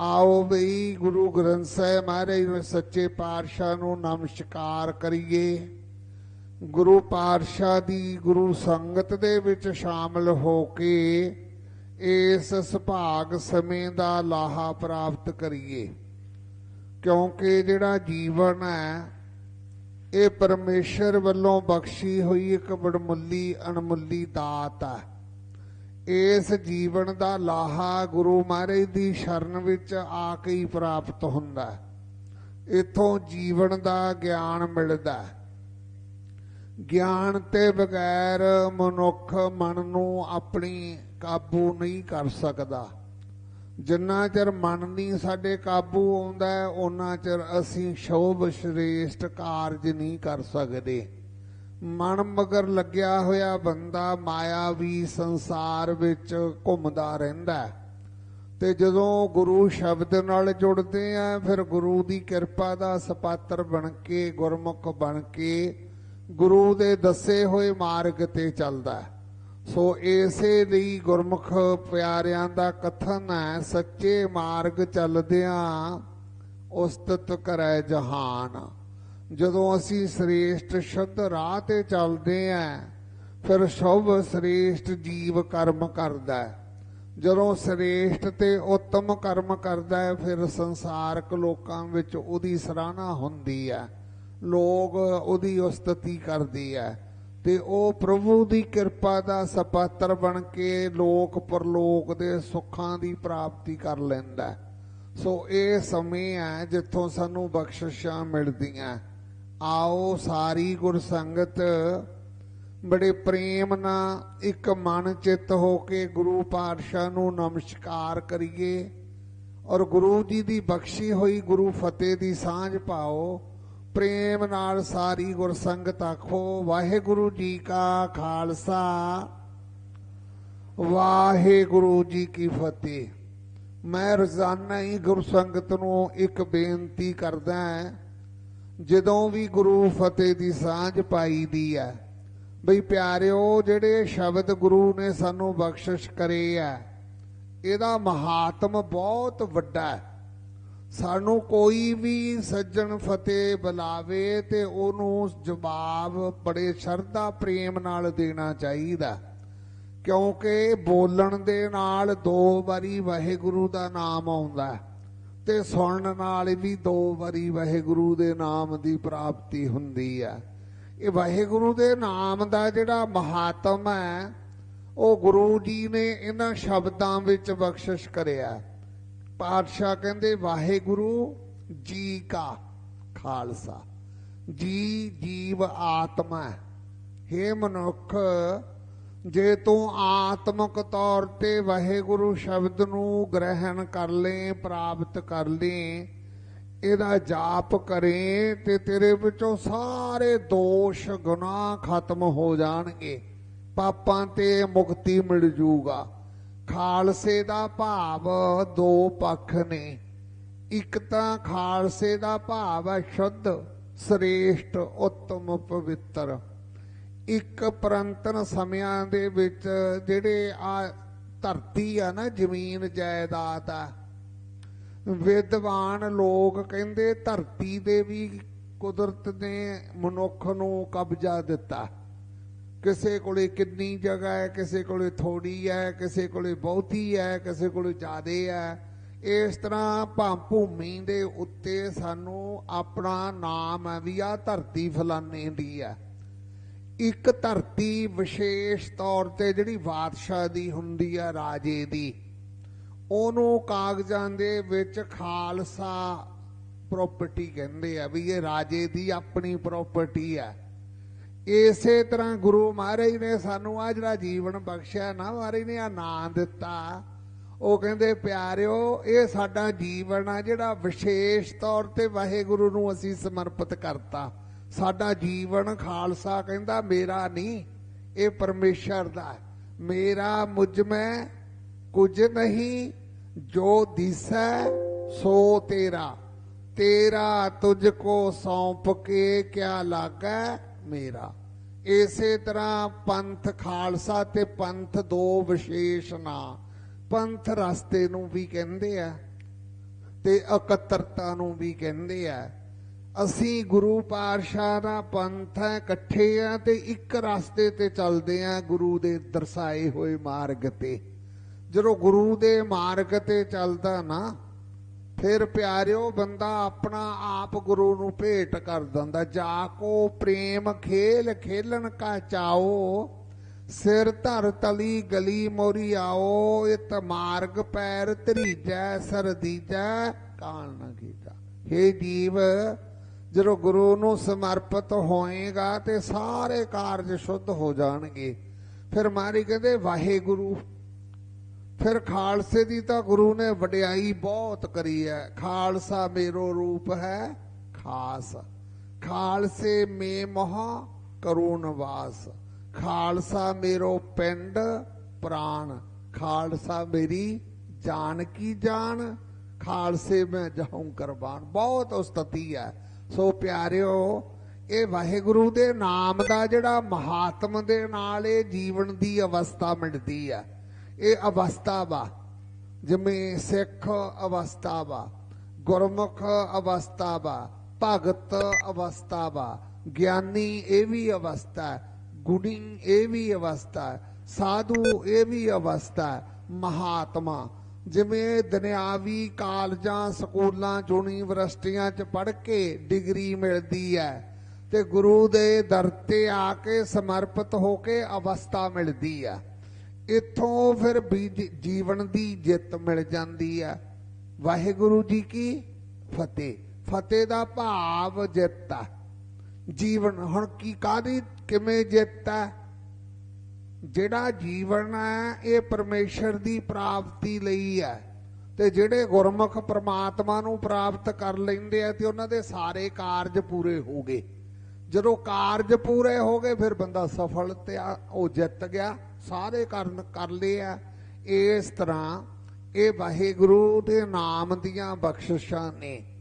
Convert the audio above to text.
ਆਓ ਬਈ ਗੁਰੂ ਗ੍ਰੰਥ ਸਾਹਿਬ ਮਹਾਰਾਜ ਨੂੰ ਸੱਚੇ ਪਾਤਸ਼ਾਹ ਨੂੰ ਨਮਸਕਾਰ ਕਰੀਏ। ਗੁਰੂ ਪਾਤਸ਼ਾਹ ਦੀ ਗੁਰੂ ਸੰਗਤ ਦੇ ਵਿੱਚ ਸ਼ਾਮਲ ਹੋ ਕੇ ਇਸ ਸੁਭਾਗ ਸਮੇਂ ਦਾ ਲਾਹਾ ਪ੍ਰਾਪਤ ਕਰੀਏ। ਕਿਉਂਕਿ ਜਿਹੜਾ ਜੀਵਨ ਹੈ, ਇਹ ਪਰਮੇਸ਼ਰ ਵੱਲੋਂ ਬਖਸ਼ੀ ਹੋਈ ਇੱਕ ਬੜਮੁੱਲੀ ਅਣਮੁੱਲੀ ਦਾਤ ਹੈ। ਇਸ ਜੀਵਨ ਦਾ ਲਾਹਾ ਗੁਰੂ ਮਹਾਰਾਜ ਦੀ ਸ਼ਰਨ ਵਿੱਚ ਆ ਕੇ ਹੀ ਪ੍ਰਾਪਤ ਹੁੰਦਾ ਇਥੋਂ ਜੀਵਨ ਦਾ ਗਿਆਨ ਮਿਲਦਾ ਗਿਆਨ ਤੇ ਬਗੈਰ ਮਨੁੱਖ ਮਨ ਨੂੰ ਆਪਣੀ ਕਾਬੂ ਨਹੀਂ ਕਰ ਸਕਦਾ। ਜਿੰਨਾ ਚਿਰ ਮਨ ਨਹੀਂ ਸਾਡੇ ਕਾਬੂ ਆਉਂਦਾ ਉਹਨਾਂ ਚਿਰ ਅਸੀਂ ਸ਼ੋਭ ਸ਼੍ਰੇਸ਼ਟ ਕਾਰਜ ਨਹੀਂ ਕਰ ਸਕਦੇ। ਮਨ ਮਗਰ ਲੱਗਿਆ ਹੋਇਆ ਬੰਦਾ ਮਾਇਆਵੀ ਸੰਸਾਰ ਵਿੱਚ ਘੁੰਮਦਾ ਰਹਿੰਦਾ ਤੇ ਜਦੋਂ ਗੁਰੂ ਸ਼ਬਦ ਨਾਲ ਜੁੜਦੇ ਆ, ਫਿਰ ਗੁਰੂ ਦੀ ਕਿਰਪਾ ਦਾ ਸਪਾਤਰ ਬਣ ਕੇ, ਗੁਰਮੁਖ ਬਣ ਕੇ ਗੁਰੂ ਦੇ ਦੱਸੇ ਹੋਏ ਮਾਰਗ ਤੇ ਚੱਲਦਾ ਸੋ ਇਸੇ ਲਈ ਗੁਰਮੁਖ ਪਿਆਰਿਆਂ ਦਾ ਕਥਨ ਹੈ, ਸੱਚੇ ਮਾਰਗ ਚੱਲਦਿਆਂ ਉਸਤਤ ਕਰੈ ਜਹਾਨ। ਜਦੋਂ ਅਸੀਂ ਸ੍ਰੇਸ਼ਟ ਸ਼ੁੱਧ ਰਾਹ ਤੇ ਚੱਲਦੇ ਆਂ, ਫਿਰ ਸ਼ੁਭ ਸ੍ਰੇਸ਼ਟ ਜੀਵ ਕਰਮ ਕਰਦਾ ਹੈ। ਜਦੋਂ ਸ੍ਰੇਸ਼ਟ ਤੇ ਉੱਤਮ ਕਰਮ ਕਰਦਾ ਹੈ, ਫਿਰ ਸੰਸਾਰਕ ਲੋਕਾਂ ਵਿੱਚ ਉਹਦੀ ਸਰਾਹਨਾ ਹੁੰਦੀ ਹੈ। ਲੋਕ ਉਹਦੀ ਉਸਤਤੀ ਕਰਦੀ ਹੈ ਤੇ ਉਹ ਪ੍ਰਭੂ ਦੀ ਕਿਰਪਾ ਦਾ ਸਪਾਤਰ ਬਣ ਕੇ ਲੋਕ ਪਰਲੋਕ ਦੇ ਸੁੱਖਾਂ ਦੀ ਪ੍ਰਾਪਤੀ ਕਰ ਲੈਂਦਾ ਸੋ ਇਹ ਸਮੇਂ ਹੈ ਜਿੱਥੋਂ ਸਾਨੂੰ ਬਖਸ਼ਿਸ਼ਾਂ ਮਿਲਦੀਆਂ ਆਓ ਸਾਰੀ ਗੁਰ ਸੰਗਤ, ਬੜੇ ਪ੍ਰੇਮ ਨਾਲ ਇੱਕ ਮਨ ਚਿੱਤ ਹੋ ਕੇ ਗੁਰੂ ਪਾਤਸ਼ਾਹ ਨੂੰ ਨਮਸਕਾਰ ਕਰੀਏ ਔਰ ਗੁਰੂ ਜੀ ਦੀ ਬਖਸ਼ੀ ਹੋਈ ਗੁਰੂ ਫਤਿਹ ਦੀ ਸਾਂਝ ਪਾਓ। ਪ੍ਰੇਮ ਨਾਲ ਸਾਰੀ ਗੁਰ ਸੰਗਤ ਆਖੋ, ਵਾਹਿਗੁਰੂ ਜੀ ਕਾ ਖਾਲਸਾ, ਵਾਹਿਗੁਰੂ ਜੀ ਕੀ ਫਤਿਹ। ਮੈਂ ਰੋਜ਼ਾਨਾ ਹੀ ਗੁਰਸੰਗਤ ਨੂੰ ਇੱਕ ਬੇਨਤੀ ਕਰਦਾ ਹਾਂ ਜਦੋਂ ਵੀ ਗੁਰੂ ਫਤਿਹ ਦੀ ਸਾਂਝ ਪਾਈ ਦੀ ਹੈ, ਬਈ ਪਿਆਰਿਓ, ਜਿਹੜੇ ਸ਼ਬਦ ਗੁਰੂ ਨੇ ਸਾਨੂੰ ਬਖਸ਼ਿਸ਼ ਕਰੇ ਆ ਇਹਦਾ ਮਹਾਤਮ ਬਹੁਤ ਵੱਡਾ ਹੈ। ਸਾਨੂੰ ਕੋਈ ਵੀ ਸੱਜਣ ਫਤਿਹ ਬੁਲਾਵੇ ਤੇ ਉਹਨੂੰ ਜਵਾਬ ਬੜੇ ਸ਼ਰਧਾ ਪ੍ਰੇਮ ਨਾਲ ਦੇਣਾ ਚਾਹੀਦਾ ਕਿਉਂਕਿ ਬੋਲਣ ਦੇ ਨਾਲ ਦੋ ਵਾਰੀ ਵਾਹਿਗੁਰੂ ਦਾ ਨਾਮ ਆਉਂਦਾ ਹੈ। ਤੇ ਸੁਣਨ ਨਾਲ ਵੀ ਦੋ ਵਾਰੀ ਵਾਹਿਗੁਰੂ ਦੇ ਨਾਮ ਦੀ ਪ੍ਰਾਪਤੀ ਹੁੰਦੀ ਹੈ। ਇਹ ਵਾਹਿਗੁਰੂ ਦੇ ਨਾਮ ਦਾ ਜਿਹੜਾ ਮਹਾਤਮ ਹੈ, ਉਹ ਗੁਰੂ ਜੀ ਨੇ ਇਹਨਾਂ ਸ਼ਬਦਾਂ ਵਿੱਚ ਬਖਸ਼ਿਸ਼ ਕਰਿਆ। ਪਾਤਸ਼ਾਹ ਕਹਿੰਦੇ, ਵਾਹਿਗੁਰੂ ਜੀ ਕਾ ਖਾਲਸਾ, ਜੀ ਜੀਵ ਆਤਮਾ ਹੈ। ਮਨੁੱਖ ਜੇ ਤੂੰ ਆਤਮਿਕ ਤੌਰ ਤੇ ਵਾਹਿਗੁਰੂ ਸ਼ਬਦ ਨੂੰ ਗ੍ਰਹਿਣ ਕਰ ਲੇ, ਪ੍ਰਾਪਤ ਕਰ ਲੇ, ਇਹਦਾ ਜਾਪ ਕਰੇ, ਤੇ ਤੇਰੇ ਵਿੱਚੋਂ ਸਾਰੇ ਦੋਸ਼, ਗੁਨਾਹ ਖਤਮ ਹੋ ਜਾਣਗੇ। ਪਾਪਾਂ ਤੇ ਮੁਕਤੀ ਮਿਲ ਜੂਗਾ। ਖਾਲਸੇ ਦਾ ਭਾਵ ਦੋ ਪੱਖ ਨੇ। ਇੱਕ ਤਾਂ ਖਾਲਸੇ ਦਾ ਭਾਵ ਹੈ ਸ਼ੁੱਧ, ਸ੍ਰੇਸ਼ਟ, ਉੱਤਮ, ਪਵਿੱਤਰ। ਇੱਕ ਪਰੰਤਨ ਸਮਿਆਂ ਦੇ ਵਿੱਚ ਜਿਹੜੇ ਆ ਧਰਤੀ ਆ ਨਾ, ਜ਼ਮੀਨ ਜਾਇਦਾਦ ਆ, ਵਿਦਵਾਨ ਲੋਕ ਕਹਿੰਦੇ ਧਰਤੀ ਦੇ ਵੀ ਕੁਦਰਤ ਨੇ ਮਨੁੱਖ ਨੂੰ ਕਬਜ਼ਾ ਦਿੱਤਾ। ਕਿਸੇ ਕੋਲੇ ਕਿੰਨੀ ਜਗ੍ਹਾ ਹੈ, ਕਿਸੇ ਕੋਲੇ ਥੋੜੀ ਹੈ, ਕਿਸੇ ਕੋਲੇ ਬਹੁਤੀ ਹੈ, ਕਿਸੇ ਕੋਲੇ ਜ਼ਿਆਦੇ ਹੈ। ਇਸ ਤਰ੍ਹਾਂ ਭਾ ਭੂਮੀ ਦੇ ਉੱਤੇ ਸਾਨੂੰ ਆਪਣਾ ਨਾਮ ਹੈ ਵੀ ਆ ਧਰਤੀ ਫਲਾਨੇ ਦੀ ਹੈ ਇੱਕ ਧਰਤੀ ਵਿਸ਼ੇਸ਼ ਤੌਰ ਤੇ ਜਿਹੜੀ ਬਾਦਸ਼ਾਹ ਦੀ ਹੁੰਦੀ ਆ, ਰਾਜੇ ਦੀ, ਉਹਨੂੰ ਕਾਗਜ਼ਾਂ ਦੇ ਵਿੱਚ ਖਾਲਸਾ ਪ੍ਰਾਪਰਟੀ ਕਹਿੰਦੇ ਆ ਵੀ ਇਹ ਰਾਜੇ ਦੀ ਆਪਣੀ ਪ੍ਰਾਪਰਟੀ ਹੈ ਇਸੇ ਤਰ੍ਹਾਂ ਗੁਰੂ ਮਹਾਰਾਜ ਨੇ ਸਾਨੂੰ ਆ ਜਿਹੜਾ ਜੀਵਨ ਬਖਸ਼ਿਆ ਨਾ, ਮਹਾਰਾਜ ਨੇ ਆ ਨਾਂ ਦਿੱਤਾ। ਉਹ ਕਹਿੰਦੇ, ਪਿਆਰਿਓ, ਇਹ ਸਾਡਾ ਜੀਵਨ ਆ ਜਿਹੜਾ ਵਿਸ਼ੇਸ਼ ਤੌਰ ਤੇ ਵਾਹਿਗੁਰੂ ਨੂੰ ਅਸੀਂ ਸਮਰਪਿਤ ਕਰਤਾ। ਸਾਡਾ ਜੀਵਨ ਖਾਲਸਾ ਕਹਿੰਦਾ ਮੇਰਾ ਨਹੀਂ, ਇਹ ਪਰਮੇਸ਼ਰ ਦਾ ਮੇਰਾ ਮੁਝ ਮੈਂ ਕੁਝ ਨਹੀਂ, ਜੋ ਦਿਸੈ ਸੋ ਤੇਰਾ। ਤੇਰਾ ਤੁਝ ਕੋ ਸੌਂਪ ਕੇ ਕਿਆ ਲਾਗੈ ਮੇਰਾ। ਇਸੇ ਤਰ੍ਹਾਂ ਪੰਥ ਖਾਲਸਾ ਤੇ ਪੰਥ ਦੋ ਵਿਸ਼ੇਸ਼ ਨਾਂ। ਪੰਥ ਰਸਤੇ ਨੂੰ ਵੀ ਕਹਿੰਦੇ ਆ ਤੇ ਇਕੱਤਰਤਾ ਨੂੰ ਵੀ ਕਹਿੰਦੇ ਆ। ਅਸੀਂ ਗੁਰੂ ਪਾਤਸ਼ਾਹ ਦਾ ਪੰਥ ਹੈ, ਇਕੱਠੇ ਆ ਤੇ ਇੱਕ ਰਸਤੇ ਤੇ ਚੱਲਦੇ ਆ ਗੁਰੂ ਦੇ ਦਰਸਾਏ ਹੋਏ ਮਾਰਗ ਤੇ। ਜਦੋਂ ਗੁਰੂ ਦੇ ਮਾਰਗ ਤੇ ਚੱਲਦਾ ਨਾ, ਫਿਰ ਪਿਆਰਿਓ ਬੰਦਾ ਆਪਣਾ ਆਪ ਗੁਰੂ ਨੂੰ ਭੇਟ ਕਰ ਦਿੰਦਾ, ਜਾ ਕੋ ਪ੍ਰੇਮ ਖੇਲ ਖੇਲਣ ਕਾ ਚਾਓ, ਸਿਰ ਧਰ ਤਲੀ ਗਲੀ ਮੋਰੀ ਆਓ, ਇਤ ਮਾਰਗ ਪੈਰ ਧਰੀਜੈ, ਸਰ ਦੀਜੈ, ਕਾਲ ਨਾ ਕੀਤਾ। हे ਜੀਵ ਜਦੋਂ ਗੁਰੂ ਨੂੰ ਸਮਰਪਿਤ ਹੋਏਗਾ ਤੇ ਸਾਰੇ ਕਾਰਜ ਸ਼ੁੱਧ ਹੋ ਜਾਣਗੇ। ਫਿਰ ਮਾਰੀ ਕਹਿੰਦੇ, ਵਾਹਿਗੁਰੂ, ਫਿਰ ਖਾਲਸੇ ਦੀ ਤਾਂ ਗੁਰੂ ਨੇ ਵਡਿਆਈ ਬਹੁਤ ਕਰੀ ਹੈ। ਖਾਲਸਾ ਮੇਰੋ ਰੂਪ ਹੈ ਖਾਸ। ਖਾਲਸੇ ਮੇ ਮਹਾ ਕਰੂਣ ਵਾਸ ਖਾਲਸਾ ਮੇਰੋ ਪਿੰਡ ਪ੍ਰਾਣ। ਖਾਲਸਾ ਮੇਰੀ ਜਾਨ ਕੀ ਜਾਨ। ਖਾਲਸੇ ਮੈਂ ਜਾਉਂ ਕਰਬਾਨ। ਬਹੁਤ ਉਸਤਤੀ ਹੈ। ਸੋ ਪਿਆਰਿਓ, ਇਹ ਵਾਹਿਗੁਰੂ ਦੇ ਨਾਮ ਦਾ ਜਿਹੜਾ ਮਹਾਤਮ ਦੇ ਨਾਲ ਇਹ ਜੀਵਨ ਦੀ ਅਵਸਥਾ ਮਿਲਦੀ ਹੈ ਇਹ ਅਵਸਥਾ ਵਾ, ਜਿਵੇਂ ਸਿੱਖ ਅਵਸਥਾ ਵਾ, ਗੁਰਮੁਖ ਅਵਸਥਾ ਵਾ, ਭਗਤ ਅਵਸਥਾ ਵਾ, ਗਿਆਨੀ ਇਹ ਵੀ ਅਵਸਥਾ ਗੁਣੀ ਇਹ ਵੀ ਅਵਸਥਾ ਸਾਧੂ ਇਹ ਵੀ ਅਵਸਥਾ ਮਹਾਤਮਾ ਜਿਵੇਂ ਦੁਨਿਆਵੀ ਕਾਲਜਾਂ, ਸਕੂਲਾਂ ਚ ਯੂਨੀਵਰਸਿਟੀਆਂ ਚ ਪੜ੍ਹ ਕੇ ਡਿਗਰੀ ਮਿਲਦੀ ਹੈ ਤੇ ਗੁਰੂ ਦੇ ਦਰ ਤੇ ਆ ਕੇ ਸਮਰਪਿਤ ਹੋ ਕੇ ਅਵਸਥਾ ਮਿਲਦੀ ਹੈ। ਇਥੋਂ ਫਿਰ ਵੀ ਜੀਵਨ ਦੀ ਜਿੱਤ ਮਿਲ ਜਾਂਦੀ ਹੈ। ਵਾਹਿਗੁਰੂ ਜੀ ਕੀ ਫਤਿਹ। ਫਤਿਹ ਦਾ ਭਾਵ ਜਿੱਤ ਹੈ। ਜੀਵਨ ਹੁਣ ਕੀ ਕਾਦੀ ਕਿਵੇਂ ਜਿੱਤ ਹੈ? ਜਿਹੜਾ ਜੀਵਨ ਹੈ, ਇਹ ਪਰਮੇਸ਼ਰ ਦੀ ਪ੍ਰਾਪਤੀ ਲਈ ਹੈ। ਤੇ ਜਿਹੜੇ ਗੁਰਮੁਖ ਪ੍ਰਮਾਤਮਾ ਨੂੰ ਪ੍ਰਾਪਤ ਕਰ ਲੈਂਦੇ ਆ, ਤੇ ਉਹਨਾਂ ਦੇ ਸਾਰੇ ਕਾਰਜ ਪੂਰੇ ਹੋ ਗਏ। ਜਦੋਂ ਕਾਰਜ ਪੂਰੇ ਹੋ ਗਏ, ਫਿਰ ਬੰਦਾ ਸਫਲ ਤੇ ਆ- ਉਹ ਜਿੱਤ ਗਿਆ। ਸਾਰੇ ਕਰਨ ਕਰ ਲਏ ਆ। ਇਸ ਤਰ੍ਹਾਂ ਇਹ ਵਾਹਿਗੁਰੂ ਦੇ ਨਾਮ ਦੀਆਂ ਬਖਸ਼ਿਸ਼ਾਂ ਨੇ।